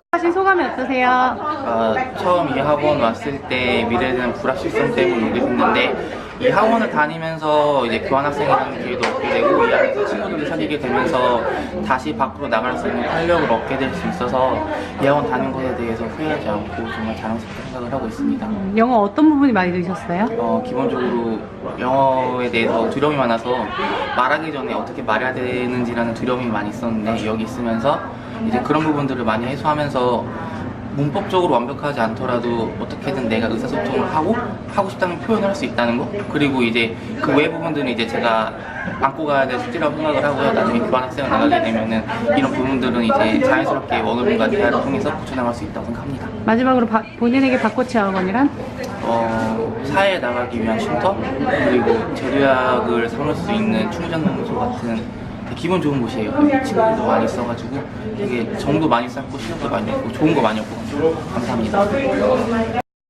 졸업하신 소감이 어떠세요? 아, 처음 이 학원 왔을 때 미래에 대한 불확실성 때문에 오게 됐는데 이 학원을 다니면서 이제 교환학생이라는 기회도 얻게 되고 사귀게 되면서 다시 밖으로 나갈 수 있는 활력을 얻게 될 수 있어서 이 학원 다닌 것에 대해서 후회하지 않고 정말 자랑스럽게 생각을 하고 있습니다. 영어 어떤 부분이 많이 들으셨어요? 어, 기본적으로 영어에 대해서 두려움이 많아서 말하기 전에 어떻게 말해야 되는지라는 두려움이 많이 있었는데 여기 있으면서 이제 그런 부분들을 많이 해소하면서 문법적으로 완벽하지 않더라도 어떻게든 내가 의사소통을 하고 하고 싶다는 표현을 할 수 있다는 거? 그리고 이제 그 외 부분들은 이제 제가 안고 가야 될 숙제라고 생각을 하고요. 나중에 교환학생을 나가게 되면은 이런 부분들은 이제 자연스럽게 원어민과 대화를 통해서 고쳐나갈 수 있다고 생각합니다. 마지막으로 바- 본인에게 바코치 학원이란? 어, 사회에 나가기 위한 쉼터? 그리고 제도약을 삼을 수 있는 충전농소 같은 기분 좋은 곳이에요. 친구들도 많이 있어가지고 되게 정도 많이 쌓고 실력도 많이 있고 좋은 거 많이 얻고 감사합니다.